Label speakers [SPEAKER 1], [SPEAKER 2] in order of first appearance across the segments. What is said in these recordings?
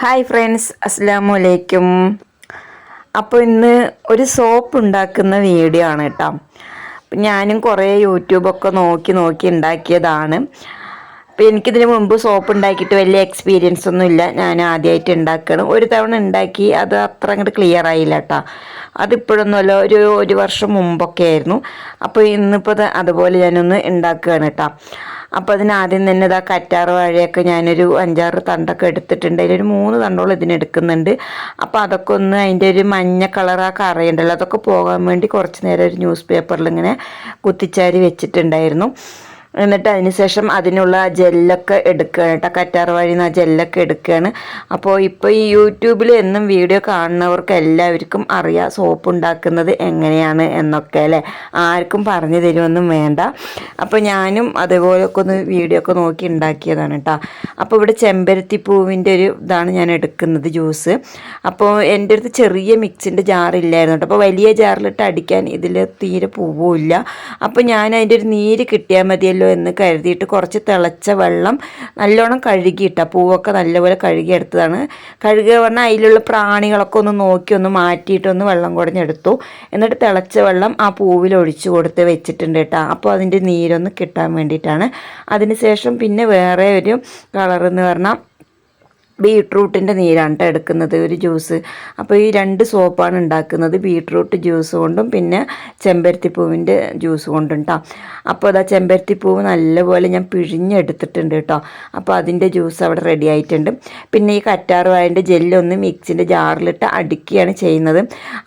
[SPEAKER 1] Hi friends അസ്സാം വലൈക്കും അപ്പോൾ ഇന്ന് ഒരു സോപ്പ് ഉണ്ടാക്കുന്ന വീഡിയോ ആണ് കേട്ടോ. ഞാനും കുറേ യൂട്യൂബൊക്കെ നോക്കി നോക്കി ഉണ്ടാക്കിയതാണ്. അപ്പോൾ എനിക്കിതിന് മുമ്പ് സോപ്പ് ഉണ്ടാക്കിയിട്ട് വലിയ എക്സ്പീരിയൻസ് ഒന്നും ഇല്ല. ഞാൻ ആദ്യമായിട്ട് ഉണ്ടാക്കണം. ഒരു തവണ ഉണ്ടാക്കി അത് അത്ര അങ്ങോട്ട് ക്ലിയർ ആയില്ല കേട്ടോ. അതിപ്പോഴൊന്നുമല്ല ഒരു ഒരു വർഷം മുമ്പൊക്കെ ആയിരുന്നു. അപ്പോൾ ഇന്നിപ്പോൾ അതുപോലെ ഞാനൊന്ന് ഉണ്ടാക്കുകയാണ് കേട്ടോ. അപ്പോൾ അതിന് ആദ്യം തന്നെ ഇതാ കറ്റാറ് വാഴയൊക്കെ ഞാനൊരു അഞ്ചാറ് തണ്ടൊക്കെ എടുത്തിട്ടുണ്ട്. അതിലൊരു മൂന്ന് തണ്ടോളം ഇതിനെടുക്കുന്നുണ്ട് അപ്പോൾ അതൊക്കെ ഒന്ന് അതിന്റെ ഒരു മഞ്ഞ കളർ ആ കറയുണ്ടല്ലോ അതൊക്കെ പോകാൻ വേണ്ടി കുറച്ച് നേരം ഒരു ന്യൂസ് പേപ്പറിൽ ഇങ്ങനെ കുത്തിച്ചാരി വെച്ചിട്ടുണ്ടായിരുന്നു. എന്നിട്ട് അതിന് ശേഷം അതിനുള്ള ജെല്ലൊക്കെ എടുക്കുകയാണ് കേട്ടോ. കറ്റാർ വഴി നിന്ന് ആ ജെല്ലൊക്കെ എടുക്കുകയാണ്. അപ്പോൾ ഇപ്പോൾ ഈ യൂട്യൂബിൽ എന്നും വീഡിയോ കാണുന്നവർക്ക് എല്ലാവർക്കും അറിയാം സോപ്പ് ഉണ്ടാക്കുന്നത് എങ്ങനെയാണ് എന്നൊക്കെ അല്ലേ? ആർക്കും പറഞ്ഞു തരുമൊന്നും വേണ്ട. അപ്പോൾ ഞാനും അതുപോലെയൊക്കെ ഒന്ന് വീഡിയോ ഒക്കെ നോക്കി ഉണ്ടാക്കിയതാണ് കേട്ടോ. അപ്പോൾ ഇവിടെ ചെമ്പരത്തി പൂവിന്റെ ഒരു ഇതാണ് ഞാൻ എടുക്കുന്നത് ജ്യൂസ്. അപ്പോൾ എന്റെ അടുത്ത് ചെറിയ മിക്സിന്റെ ജാറില്ലായിരുന്നു കേട്ടോ. അപ്പോൾ വലിയ ജാറിലിട്ട് അടിക്കാൻ ഇതിൽ തീരെ പൂവുമില്ല. അപ്പോൾ ഞാൻ അതിന്റെ ഒരു നീര് കിട്ടിയാൽ മതിയല്ലോ എന്ന് കരുതിയിട്ട് കുറച്ച് തിളച്ച വെള്ളം നല്ലോണം കഴുകിയിട്ട പൂവൊക്കെ നല്ലപോലെ കഴുകിയെടുത്തതാണ്. കഴുകുക പറഞ്ഞാൽ അതിലുള്ള പ്രാണികളൊക്കെ ഒന്ന് നോക്കി ഒന്ന് മാറ്റിയിട്ടൊന്ന് വെള്ളം കുടഞ്ഞെടുത്തു. എന്നിട്ട് തിളച്ച വെള്ളം ആ പൂവിൽ ഒഴിച്ചു കൊടുത്ത് വെച്ചിട്ടുണ്ട് കേട്ടോ. അപ്പോൾ അതിന്റെ നീരൊന്ന് കിട്ടാൻ വേണ്ടിയിട്ടാണ്. അതിന് ശേഷം പിന്നെ വേറെ ഒരു കളർ എന്ന് പറഞ്ഞാൽ ബീട്രൂട്ടിന്റെ നീരാണ് കേട്ടോ എടുക്കുന്നത് ഒരു ജ്യൂസ്. അപ്പോൾ ഈ രണ്ട് സോപ്പാണ് ഉണ്ടാക്കുന്നത് ബീട്രൂട്ട് ജ്യൂസ് കൊണ്ടും പിന്നെ ചെമ്പരത്തിപ്പൂവിന്റെ ജ്യൂസ് കൊണ്ടും കേട്ടോ അപ്പോൾ അതാ ചെമ്പരത്തിപ്പൂവ് നല്ലപോലെ ഞാൻ പിഴിഞ്ഞെടുത്തിട്ടുണ്ട് കേട്ടോ അപ്പോൾ അതിന്റെ ജ്യൂസ് അവിടെ റെഡി ആയിട്ടുണ്ട്. പിന്നെ ഈ കറ്റാർ വാഴന്റെ ജെല്ലൊന്ന് മിക്സിന്റെ ജാറിലിട്ട് അടുക്കിയാണ് ചെയ്യുന്നത്.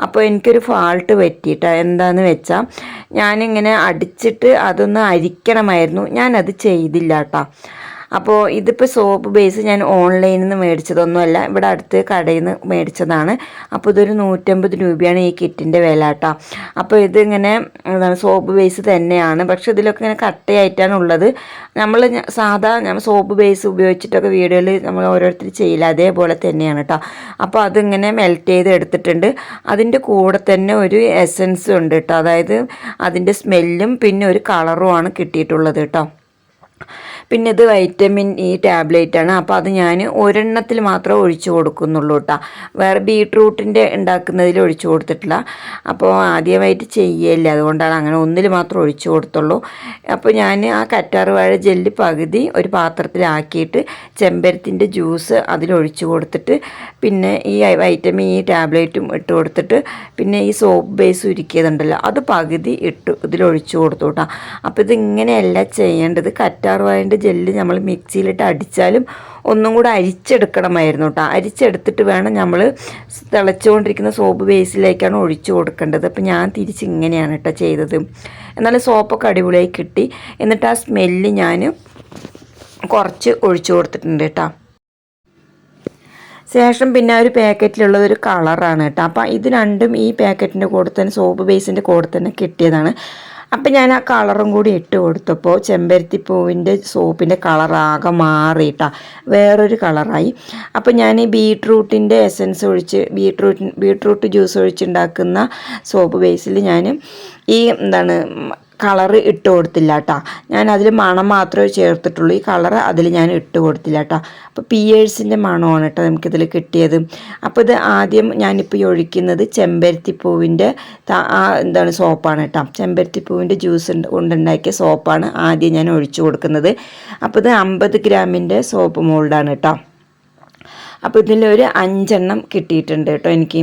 [SPEAKER 1] അപ്പോൾ എനിക്കൊരു ഫാൾട്ട് പറ്റിയിട്ടോ എന്താണെന്ന് വെച്ചാൽ ഞാനിങ്ങനെ അടിച്ചിട്ട് അതൊന്ന് അരിക്കണമായിരുന്നു. ഞാനത് ചെയ്തില്ല കേട്ടോ അപ്പോൾ ഇതിപ്പോൾ സോപ്പ് ബേസ് ഞാൻ ഓൺലൈനിൽ നിന്ന് മേടിച്ചതൊന്നുമല്ല ഇവിടെ അടുത്ത് കടയിൽ നിന്ന് മേടിച്ചതാണ്. അപ്പോൾ ഇതൊരു നൂറ്റമ്പത് രൂപയാണ് ഈ കിറ്റിന്റെ വില കേട്ടോ. അപ്പോൾ ഇതിങ്ങനെ എന്താണ് സോപ്പ് ബേസ് തന്നെയാണ്. പക്ഷേ ഇതിലൊക്കെ ഇങ്ങനെ കട്ടയായിട്ടാണ് ഉള്ളത്. നമ്മൾ സാധാ നമ്മൾ സോപ്പ് ബേസ് ഉപയോഗിച്ചിട്ടൊക്കെ വീഡിയോയിൽ നമ്മൾ ഓരോരുത്തർ ചെയ്യില്ല. അതേപോലെ തന്നെയാണ് കേട്ടോ. അപ്പോൾ അതിങ്ങനെ മെൽറ്റ് ചെയ്ത് എടുത്തിട്ടുണ്ട്. അതിന്റെ കൂടെ തന്നെ ഒരു എസൻസ് ഉണ്ട് കേട്ടോ. അതായത് അതിന്റെ സ്മെല്ലും പിന്നെ ഒരു കളറുമാണ് കിട്ടിയിട്ടുള്ളത് കേട്ടോ. പിന്നെ ഇത് വൈറ്റമിൻ ഇ ടാബ്ലറ്റ് ആണ്. അപ്പോൾ അത് ഞാൻ ഒരെണ്ണത്തിൽ മാത്രമേ ഒഴിച്ചു കൊടുക്കുന്നുള്ളൂ കേട്ടോ വേറെ ബീട്രൂട്ടിന്റെ ഉണ്ടാക്കുന്നതിൽ ഒഴിച്ചു കൊടുത്തിട്ടില്ല. അപ്പോൾ ആദ്യമായിട്ട് ചെയ്യല്ല അതുകൊണ്ടാണ് അങ്ങനെ ഒന്നിൽ മാത്രം ഒഴിച്ചു കൊടുത്തുള്ളൂ. അപ്പോൾ ഞാൻ ആ കറ്റാർ വാഴ ജെല്ല് പകുതി ഒരു പാത്രത്തിലാക്കിയിട്ട് ചെമ്പരത്തിന്റെ ജ്യൂസ് അതിലൊഴിച്ചു കൊടുത്തിട്ട് പിന്നെ ഈ വൈറ്റമിൻ ഇ ടാബ്ലറ്റും ഇട്ട് കൊടുത്തിട്ട് പിന്നെ ഈ സോപ്പ് ബേസ് ഉരുക്കിയതുണ്ടല്ലോ അത് പകുതി ഇട്ട് ഇതിലൊഴിച്ചു കൊടുത്തു കേട്ടോ അപ്പോൾ ഇതിങ്ങനെയല്ല ചെയ്യേണ്ടത്. കറ്റാർ വാഴന്റെ ജെല്ല് നമ്മൾ മിക്സിയിലിട്ട് അടിച്ചാലും ഒന്നും കൂടെ അരിച്ചെടുക്കണമായിരുന്നു കേട്ടോ. അരിച്ചെടുത്തിട്ട് വേണം നമ്മൾ തിളച്ചുകൊണ്ടിരിക്കുന്ന സോപ്പ് ബേസിലേക്കാണ് ഒഴിച്ചു കൊടുക്കേണ്ടത്. അപ്പോൾ ഞാൻ തിരിച്ച് ഇങ്ങനെയാണ് കേട്ടോ ചെയ്തത്. എന്നാലും സോപ്പൊക്കെ അടിപൊളിയായി കിട്ടി. എന്നിട്ട് ആ സ്മെല്ല് ഞാൻ കുറച്ച് ഒഴിച്ചു കൊടുത്തിട്ടുണ്ട് കേട്ടോ. ശേഷം പിന്നെ ഒരു പാക്കറ്റിലുള്ള ഒരു കളറാണ് കേട്ടോ. അപ്പോൾ ഇത് രണ്ടും ഈ പാക്കറ്റിന്റെ കൂടെ തന്നെ സോപ്പ് ബേസിന്റെ കൂടെ തന്നെ കിട്ടിയതാണ്. അപ്പം ഞാൻ ആ കളറും കൂടി ഇട്ട് കൊടുത്തപ്പോൾ ചെമ്പരത്തിപ്പൂവിന്റെ സോപ്പിന്റെ കളറാകെ മാറിയിട്ടാ. വേറൊരു കളറായി. അപ്പോൾ ഞാൻ ഈ ബീട്രൂട്ടിന്റെ എസൻസ് ഒഴിച്ച് ബീട്രൂട്ട് ബീട്രൂട്ട് ജ്യൂസ് ഒഴിച്ചുണ്ടാക്കുന്ന സോപ്പ് ബേസിൽ ഞാൻ ഈ എന്താണ് കളറ് ഇട്ട് കൊടുത്തില്ല കേട്ടോ ഞാൻ അതിൽ മണം മാത്രമേ ചേർത്തിട്ടുള്ളൂ. ഈ കളർ അതിൽ ഞാൻ ഇട്ട് കൊടുത്തില്ല കേട്ടോ അപ്പോൾ പിയേഴ്സിന്റെ മണമാണ് കേട്ടോ നമുക്കിതിൽ കിട്ടിയത്. അപ്പോൾ ഇത് ആദ്യം ഞാനിപ്പോൾ ഒഴിക്കുന്നത് ചെമ്പരത്തിപ്പൂവിന്റെ എന്താണ് സോപ്പാണ് കേട്ടോ. ചെമ്പരത്തിപ്പൂവിന്റെ ജ്യൂസ് കൊണ്ടുണ്ടാക്കിയ സോപ്പാണ് ആദ്യം ഞാൻ ഒഴിച്ചു കൊടുക്കുന്നത്. അപ്പോൾ ഇത് അമ്പത് ഗ്രാമിന്റെ സോപ്പ് മോൾഡാണ് കേട്ടോ. അപ്പോൾ ഇതിലൊരു അഞ്ചെണ്ണം കിട്ടിയിട്ടുണ്ട് കേട്ടോ എനിക്ക്.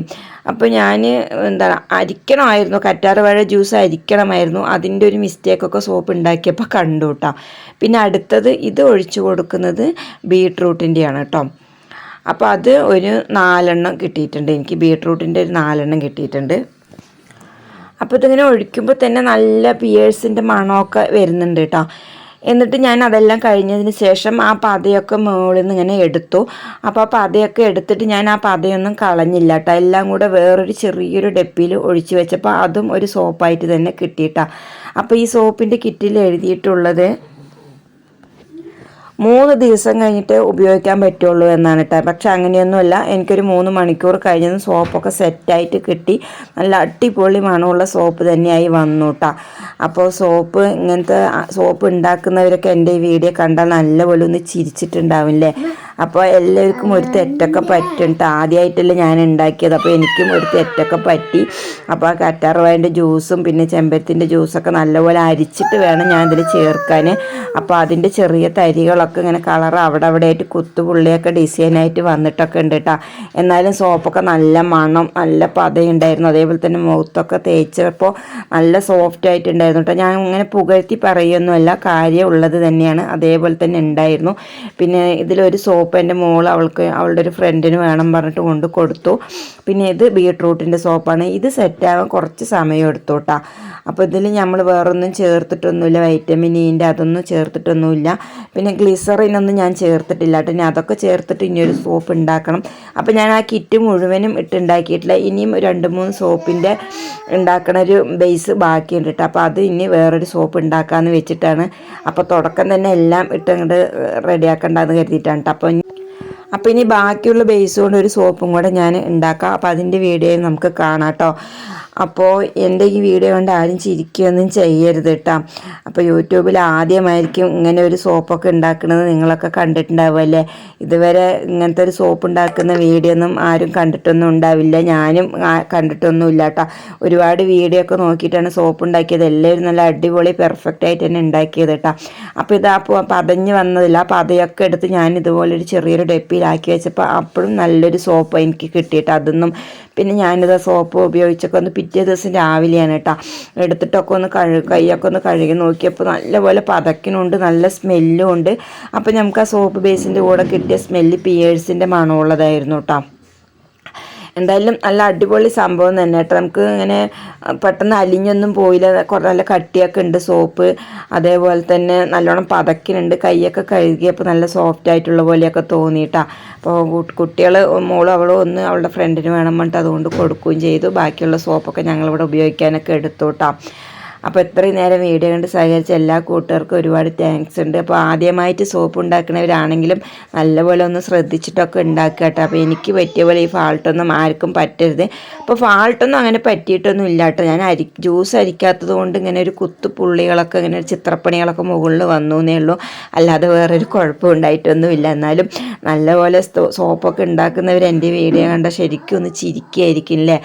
[SPEAKER 1] അപ്പോൾ ഞാൻ എന്താ അരിക്കണമായിരുന്നു. കറ്റാർ വാഴ ജ്യൂസ് അരിക്കണമായിരുന്നു. അതിന്റെ ഒരു മിസ്റ്റേക്കൊക്കെ സോപ്പ് ഉണ്ടാക്കിയപ്പോൾ കണ്ടു കേട്ടോ പിന്നെ അടുത്തത് ഇത് ഒഴിച്ചു കൊടുക്കുന്നത് ബീട്രൂട്ടിന്റെയാണ് കേട്ടോ അപ്പോൾ അത് ഒരു നാലെണ്ണം കിട്ടിയിട്ടുണ്ട്. എനിക്ക് ബീട്രൂട്ടിന്റെ ഒരു നാലെണ്ണം കിട്ടിയിട്ടുണ്ട്. അപ്പോൾ ഇതിങ്ങനെ ഒഴിക്കുമ്പോൾ തന്നെ നല്ല പിയേഴ്സിന്റെ മണമൊക്കെ വരുന്നുണ്ട് കേട്ടോ എന്നിട്ട് ഞാൻ അതെല്ലാം കഴിഞ്ഞതിന് ശേഷം ആ പതയൊക്കെ മുകളിൽ നിന്ന് ഇങ്ങനെ എടുത്തു. അപ്പോൾ ആ പതയൊക്കെ എടുത്തിട്ട് ഞാൻ ആ പതയൊന്നും കളഞ്ഞില്ല കേട്ടോ എല്ലാം കൂടെ വേറൊരു ചെറിയൊരു ഡപ്പിയിൽ ഒഴിച്ചു വെച്ചപ്പോൾ അതും ഒരു സോപ്പായിട്ട് തന്നെ കിട്ടിയിട്ടാണ് അപ്പോൾ ഈ സോപ്പിന്റെ കിറ്റിൽ എഴുതിയിട്ടുള്ളത് മൂന്ന് ദിവസം കഴിഞ്ഞിട്ട് ഉപയോഗിക്കാൻ പറ്റുള്ളൂ എന്നാണ് കേട്ടോ. പക്ഷെ അങ്ങനെയൊന്നുമല്ല. എനിക്കൊരു മൂന്ന് മണിക്കൂർ കഴിഞ്ഞതും സോപ്പൊക്കെ സെറ്റായിട്ട് കിട്ടി. നല്ല അടിപൊളി മണമുള്ള സോപ്പ് തന്നെയായി വന്നു കേട്ടോ അപ്പോൾ സോപ്പ് ഇങ്ങനത്തെ സോപ്പ് ഉണ്ടാക്കുന്നവരൊക്കെ എന്റെ ഈ വീഡിയോ കണ്ടാൽ നല്ലപോലെ ഒന്ന് ചിരിച്ചിട്ടുണ്ടാവില്ലേ? അപ്പോൾ എല്ലാവർക്കും ഒരു തെറ്റൊക്കെ പറ്റും ആദ്യമായിട്ടല്ല ഞാൻ ഉണ്ടാക്കിയത്. അപ്പോൾ എനിക്കും ഒരു തെറ്റൊക്കെ പറ്റി. അപ്പോൾ ആ കറ്റാർവായന്റെ ജ്യൂസും പിന്നെ ചെമ്പരത്തിന്റെ ജ്യൂസൊക്കെ നല്ലപോലെ അരിച്ചിട്ട് വേണം ഞാൻ ഇതിൽ ചേർക്കാൻ. അപ്പോൾ അതിന്റെ ചെറിയ തരികളൊക്കെ ഇങ്ങനെ കളർ അവിടെ അവിടെ ആയിട്ട് കുത്തുപുള്ളിയൊക്കെ ഡിസൈനായിട്ട് വന്നിട്ടൊക്കെ ഉണ്ട് കേട്ടോ എന്നാലും സോപ്പൊക്കെ നല്ല മണം നല്ല പതയുണ്ടായിരുന്നു. അതേപോലെ തന്നെ മുഖത്തൊക്കെ തേച്ചപ്പോൾ നല്ല സോഫ്റ്റ് ആയിട്ടുണ്ടായിരുന്നു കേട്ടോ ഞാൻ ഇങ്ങനെ പുകഴ്ത്തി പറയുമൊന്നുമല്ല കാര്യമുള്ളത് തന്നെയാണ്. അതേപോലെ തന്നെ ഉണ്ടായിരുന്നു. പിന്നെ ഇതിലൊരു സോപ്പ് എന്റെ മോൾ അവൾക്ക് അവളുടെ ഒരു ഫ്രണ്ടിന് വേണം പറഞ്ഞിട്ട് കൊണ്ട് കൊടുത്തു. പിന്നെ ഇത് ബീട്രൂട്ടിന്റെ സോപ്പാണ്. ഇത് സെറ്റാകാൻ കുറച്ച് സമയം എടുത്തു കേട്ടോ അപ്പോൾ ഇതിൽ നമ്മൾ വേറൊന്നും ചേർത്തിട്ടൊന്നുമില്ല. വൈറ്റമിൻ ഇന്റെ അതൊന്നും ചേർത്തിട്ടൊന്നുമില്ല. പിന്നെ ഗ്ലിസറിനൊന്നും ഞാൻ ചേർത്തിട്ടില്ല കേട്ടോ. ഇനി അതൊക്കെ ചേർത്തിട്ട് ഇനിയൊരു സോപ്പ് ഉണ്ടാക്കണം. അപ്പോൾ ഞാൻ ആ കിറ്റ് മുഴുവനും ഇട്ടുണ്ടാക്കിയിട്ടില്ല. ഇനിയും രണ്ട് മൂന്ന് സോപ്പിന്റെ ഉണ്ടാക്കണ ഒരു ബേസ് ബാക്കിയുണ്ട് കേട്ടോ. അപ്പോൾ അത് ഇനി വേറൊരു സോപ്പ് ഉണ്ടാക്കാമെന്ന് വെച്ചിട്ടാണ്. അപ്പോൾ തുടക്കം തന്നെ എല്ലാം ഇട്ട് അങ്ങോട്ട് റെഡിയാക്കണ്ടെന്ന് കരുതിയിട്ടാണ് കേട്ടോ. അപ്പോൾ അപ്പോൾ ഇനി ബാക്കിയുള്ള ബേസ് കൊണ്ട് ഒരു സോപ്പും കൂടെ ഞാൻ ഉണ്ടാക്കാം. അപ്പോൾ അതിന്റെ വീഡിയോ നമുക്ക് കാണാം കേട്ടോ അപ്പോൾ എന്റെ ഈ വീഡിയോ കൊണ്ട് ആരും ചിരിക്കുകയൊന്നും ചെയ്യരുത് കേട്ടോ അപ്പോൾ യൂട്യൂബിൽ ആദ്യമായിരിക്കും ഇങ്ങനെ ഒരു സോപ്പൊക്കെ ഉണ്ടാക്കുന്നത് നിങ്ങളൊക്കെ കണ്ടിട്ടുണ്ടാവുമല്ലേ ഇതുവരെ ഇങ്ങനത്തെ ഒരു സോപ്പ് ഉണ്ടാക്കുന്ന വീഡിയോ ഒന്നും ആരും കണ്ടിട്ടൊന്നും ഉണ്ടാവില്ല. ഞാനും കണ്ടിട്ടൊന്നും ഇല്ല കേട്ടോ ഒരുപാട് വീഡിയോ ഒക്കെ നോക്കിയിട്ടാണ് സോപ്പ് ഉണ്ടാക്കിയത്. എല്ലാവരും നല്ല അടിപൊളി പെർഫെക്റ്റ് ആയിട്ട് തന്നെ ഉണ്ടാക്കിയത് കേട്ടോ അപ്പോൾ ഇതാ പ- പതഞ്ഞ് വന്നതില്ല ആ പതയൊക്കെ എടുത്ത് ഞാൻ ഇതുപോലെ ഒരു ചെറിയൊരു ഡെപ്പിയിലാക്കി വെച്ചപ്പോൾ അപ്പോഴും നല്ലൊരു സോപ്പ് എനിക്ക് കിട്ടിയിട്ട് അതൊന്നും പിന്നെ ഞാനിത് സോപ്പ് ഉപയോഗിച്ചൊക്കെ ഒന്ന് പിറ്റേ ദിവസം രാവിലെയാണ് കേട്ടോ. എടുത്തിട്ടൊക്കെ ഒന്ന് കഴു കൈയൊക്കെ ഒന്ന് കഴുകി നോക്കിയപ്പോൾ നല്ലപോലെ പതക്കിനുണ്ട് നല്ല സ്മെല്ലും ഉണ്ട്. അപ്പോൾ നമുക്ക് ആ സോപ്പ് ബേസിന്റെ കൂടെ കിട്ടിയ സ്മെല്ല് പിയേഴ്സിന്റെ മണമുള്ളതായിരുന്നു കേട്ടോ. എന്തായാലും നല്ല അടിപൊളി സംഭവം തന്നെ കേട്ടോ. നമുക്ക് ഇങ്ങനെ പെട്ടെന്ന് അലിഞ്ഞൊന്നും പോയില്ല. കുറേ നല്ല കട്ടിയൊക്കെ ഉണ്ട് സോപ്പ്. അതേപോലെ തന്നെ നല്ലോണം പതക്കിനുണ്ട്. കൈയൊക്കെ കഴുകിയപ്പോൾ നല്ല സോഫ്റ്റ് ആയിട്ടുള്ള പോലെയൊക്കെ തോന്നിയിട്ടാ അപ്പോൾ കുട്ടികൾ മോളും അവളും ഒന്ന് അവളുടെ ഫ്രണ്ടിന് വേണം പറഞ്ഞിട്ട് അതുകൊണ്ട് കൊടുക്കുകയും ചെയ്തു. ബാക്കിയുള്ള സോപ്പൊക്കെ ഞങ്ങളിവിടെ ഉപയോഗിക്കാനൊക്കെ എടുത്തോട്ടാ അപ്പോൾ ഇത്രയും നേരം വീഡിയോ കണ്ട് സഹകരിച്ച എല്ലാ കൂട്ടുകാർക്കും ഒരുപാട് താങ്ക്സ് ഉണ്ട്. അപ്പോൾ ആദ്യമായിട്ട് സോപ്പ് ഉണ്ടാക്കുന്നവരാണെങ്കിലും നല്ലപോലെ ഒന്ന് ശ്രദ്ധിച്ചിട്ടൊക്കെ ഉണ്ടാക്കുക കേട്ടോ. അപ്പോൾ എനിക്ക് പറ്റിയ പോലെ ഈ ഫാൾട്ടൊന്നും ആർക്കും പറ്റരുത്. അപ്പോൾ ഫാൾട്ടൊന്നും അങ്ങനെ പറ്റിയിട്ടൊന്നും ഇല്ല കേട്ടോ. ഞാൻ അരി ജ്യൂസ് അരിക്കാത്തത് കൊണ്ട് ഇങ്ങനെ ഒരു കുത്തു പുള്ളികളൊക്കെ ഇങ്ങനെ ഒരു ചിത്രപ്പണികളൊക്കെ മുകളിൽ വന്നു എന്നേ ഉള്ളൂ. അല്ലാതെ വേറൊരു കുഴപ്പം ഉണ്ടായിട്ടൊന്നുമില്ല. എന്നാലും നല്ലപോലെ സോപ്പൊക്കെ ഉണ്ടാക്കുന്നവർ എന്റെ വീഡിയോ കണ്ട ശരിക്കും ഒന്ന് ചിരിക്കുകയായിരിക്കും അല്ലേ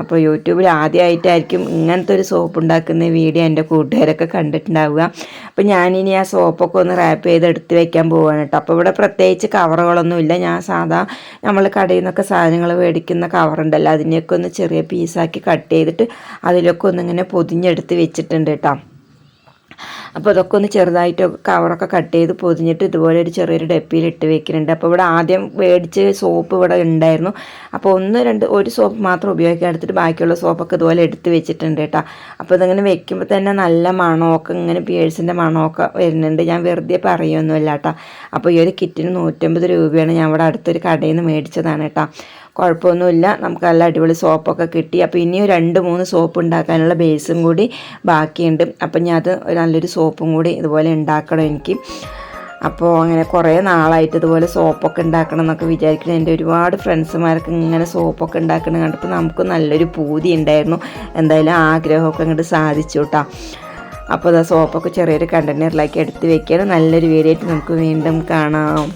[SPEAKER 1] അപ്പോൾ യൂട്യൂബിൽ ആദ്യമായിട്ടായിരിക്കും ഇങ്ങനത്തെ ഒരു സോപ്പ് ഉണ്ടാക്കുന്ന വീഡിയോ എന്റെ കൂട്ടുകാരൊക്കെ കണ്ടിട്ടുണ്ടാവുക. അപ്പോൾ ഞാനിനി ആ സോപ്പൊക്കെ ഒന്ന് റാപ്പ് ചെയ്ത് എടുത്ത് വെക്കാൻ പോവാണ് കേട്ടോ. അപ്പോൾ ഇവിടെ പ്രത്യേകിച്ച് കവറുകളൊന്നുമില്ല ഞാൻ സാധാ നമ്മൾ കടയിൽ നിന്നൊക്കെ സാധനങ്ങൾ മേടിക്കുന്ന കവറുണ്ടല്ലോ അതിനെയൊക്കെ ഒന്ന് ചെറിയ പീസാക്കി കട്ട് ചെയ്തിട്ട് അതിലൊക്കെ ഒന്നിങ്ങനെ പൊതിഞ്ഞെടുത്ത് വെച്ചിട്ടുണ്ട് കേട്ടോ. അപ്പോൾ അതൊക്കെ ഒന്ന് ചെറുതായിട്ട് കവറൊക്കെ കട്ട് ചെയ്ത് പൊതിഞ്ഞിട്ട് ഇതുപോലെ ഒരു ചെറിയൊരു ഡപ്പിയിൽ ഇട്ട് വെക്കുന്നുണ്ട്. അപ്പോൾ ഇവിടെ ആദ്യം മേടിച്ച് സോപ്പ് ഇവിടെ ഉണ്ടായിരുന്നു. അപ്പോൾ ഒന്ന് രണ്ട് ഒരു സോപ്പ് മാത്രം ഉപയോഗിക്കാൻ എടുത്തിട്ട് ബാക്കിയുള്ള സോപ്പൊക്കെ ഇതുപോലെ എടുത്ത് വെച്ചിട്ടുണ്ട് കേട്ടോ. അപ്പോൾ ഇതിങ്ങനെ വെക്കുമ്പോൾ തന്നെ നല്ല മണമൊക്കെ ഇങ്ങനെ പിയേഴ്സിന്റെ മണമൊക്കെ വരുന്നുണ്ട്. ഞാൻ വെറുതെ പറയുമൊന്നുമില്ല കേട്ടോ. അപ്പോൾ ഈ ഒരു കിറ്റിന് നൂറ്റമ്പത് രൂപയാണ് ഞാൻ ഇവിടെ അടുത്തൊരു കടയിൽ നിന്ന് മേടിച്ചതാണ് കേട്ടോ. കുഴപ്പമൊന്നുമില്ല. നമുക്ക് നല്ല അടിപൊളി സോപ്പൊക്കെ കിട്ടി. അപ്പോൾ ഇനിയും രണ്ട് മൂന്ന് സോപ്പ് ഉണ്ടാക്കാനുള്ള ബേസും കൂടി ബാക്കിയുണ്ട്. അപ്പം ഞാൻ അത് നല്ലൊരു സോപ്പും കൂടി ഇതുപോലെ ഉണ്ടാക്കണം എനിക്ക്. അപ്പോൾ അങ്ങനെ കുറേ നാളായിട്ട് ഇതുപോലെ സോപ്പൊക്കെ ഉണ്ടാക്കണം എന്നൊക്കെ വിചാരിക്കണം എന്റെ ഒരുപാട് ഫ്രണ്ട്സുമാരൊക്കെ ഇങ്ങനെ സോപ്പൊക്കെ ഉണ്ടാക്കണം കണ്ടപ്പോൾ നമുക്ക് നല്ലൊരു പൂതി ഉണ്ടായിരുന്നു. എന്തായാലും ആഗ്രഹമൊക്കെ അങ്ങോട്ട് സാധിച്ചു കേട്ടോ അപ്പോൾ അതാ സോപ്പൊക്കെ ചെറിയൊരു കണ്ടെയ്നറിലാക്കി എടുത്ത് വെക്കുകയാണ്. നല്ലൊരു വീഡിയോ ആയിട്ട് നമുക്ക് വീണ്ടും കാണാം.